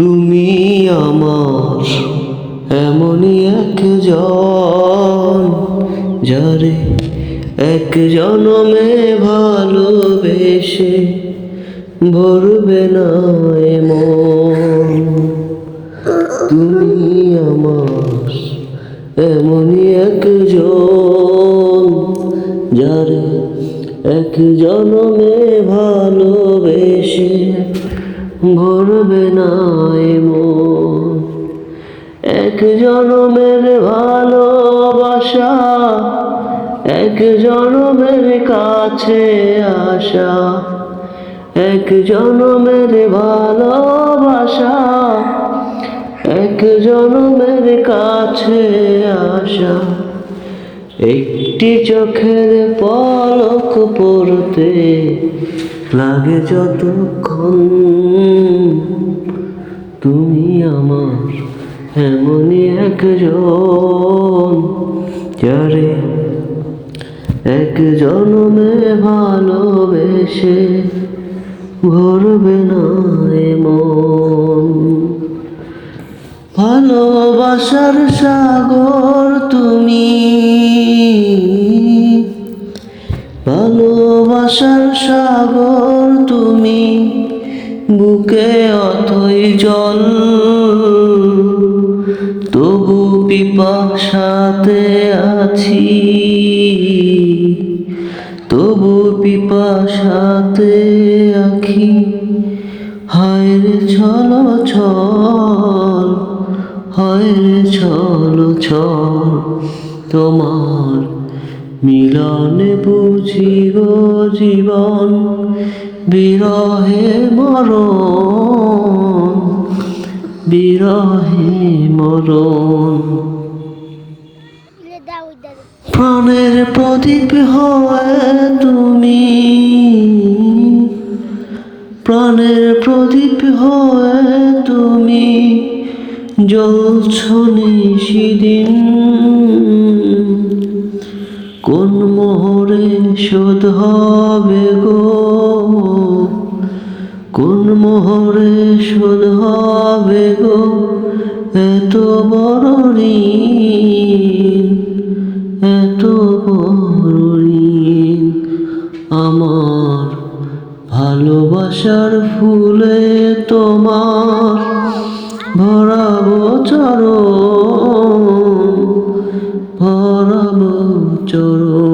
তুমি আমার এমনই একজন যারে এক জনমে ভালোবেসে ভরবে না এ মন তুমি আমার এমনই একজন যারে এক জনমে ভালোবেসে ভরবে না এ মন এক জনমের ভালোবাসা, এক জনমের কাছে আসা। এক জনমের ভালোবাসা, এক জনমের কাছে আসা। একটি চোখের পলক পড়তে লাগে যতক্ষণ তুমি আমার এমনই একজন, যারে এক জনমে ভালোবেসে ভরবে না এমন ভালোবাসার সাগর তুমি সাগর তুমি বুকে অথই জল। তবু পিপাসাতে আছি। তবু পিপাসাতে আখি। হায় ছল ছল, হায় ছল ছল, তোমার মিলনে বুঝি গো জীবন, বিরহে মরণ বিরহে মরণ। প্রাণের প্রদীপ হয়ে তুমি, প্রাণের প্রদীপ হয়ে তুমি, জ্বলছ নিশিদিন। কোন মোহরে শোধ হবে গো কোন মোহরে শোধ হবে গো? এত বড় ঋণ এত বড় ঋণ আমার ভালোবাসার ফুলে তোমার ভরাবো চরণ ভরাবো চরণ।